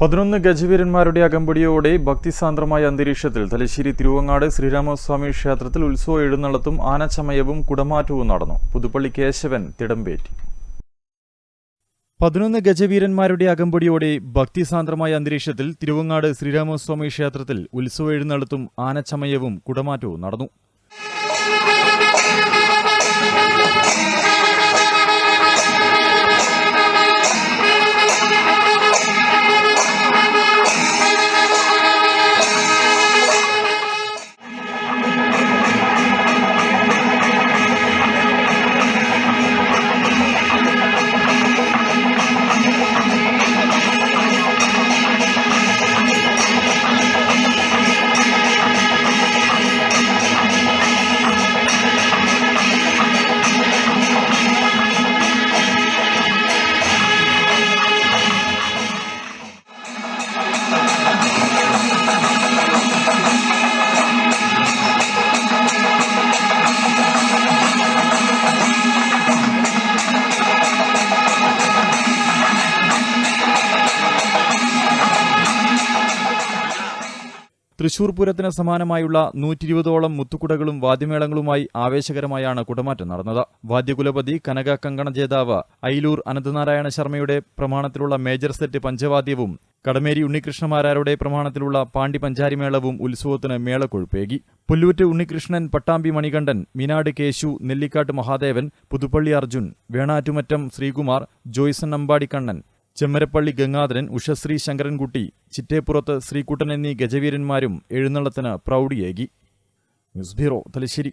പതിനൊന്ന് ഗജവീരന്മാരുടെ അകമ്പടിയോടെ ഭക്തിസാന്ദ്രമായ അന്തരീക്ഷത്തിൽ തലശ്ശേരി തിരുവങ്ങാട് ശ്രീരാമസ്വാമി ക്ഷേത്രത്തിൽ ഉത്സവ എഴുന്നള്ളത്തും ആനച്ചമയവും കുടമാറ്റവും നടന്നു. പുതുപ്പള്ളി കേശവൻ തിടമ്പേറ്റി. പതിനൊന്ന് ഗജവീരന്മാരുടെ അകമ്പടിയോടെ ഭക്തിസാന്ദ്രമായ അന്തരീക്ഷത്തിൽ തിരുവങ്ങാട് ശ്രീരാമസ്വാമി ക്ഷേത്രത്തിൽ ഉത്സവ എഴുന്നള്ളത്തും ആനച്ചമയവും കുടമാറ്റവും നടന്നു. തൃശൂർ പൂരത്തിന് സമാനമായുള്ള നൂറ്റി ഇരുപതോളം മുത്തുകുടകളും വാദ്യമേളങ്ങളുമായി ആവേശകരമായാണ് കുടമാറ്റം നടന്നത്. വാദ്യകുലപതി കനക കങ്കണ ജേതാവ് ഐലൂർ അനന്തനാരായണ ശർമ്മയുടെ പ്രമാണത്തിലുള്ള മേജർ സെറ്റ് പഞ്ചവാദ്യവും കടമേരി ഉണ്ണികൃഷ്ണമാരാരുടെ പ്രമാണത്തിലുള്ള പാണ്ടി പഞ്ചാരിമേളവും ഉത്സവത്തിന് മേളക്കൊഴുപ്പേകി. പുല്ലൂറ്റ് ഉണ്ണികൃഷ്ണൻ പട്ടാമ്പി മണികണ്ഠൻ മീനാട് കേശു നെല്ലിക്കാട്ട് മഹാദേവൻ പുതുപ്പള്ളി അർജുൻ വേണാറ്റുമറ്റം ശ്രീകുമാർ ജോയ്സൺ അമ്പാടിക്കണ്ണൻ ചെമ്മരപ്പള്ളി ഗംഗാധരൻ ഉഷശ്രീ ശങ്കരൻകുട്ടി ചിറ്റേപ്പുറത്ത് ശ്രീകുട്ടൻ എന്നീ ഗജവീരന്മാരും എഴുന്നള്ളത്തിന് പ്രൗഢിയേകി. News bureau Thalassery.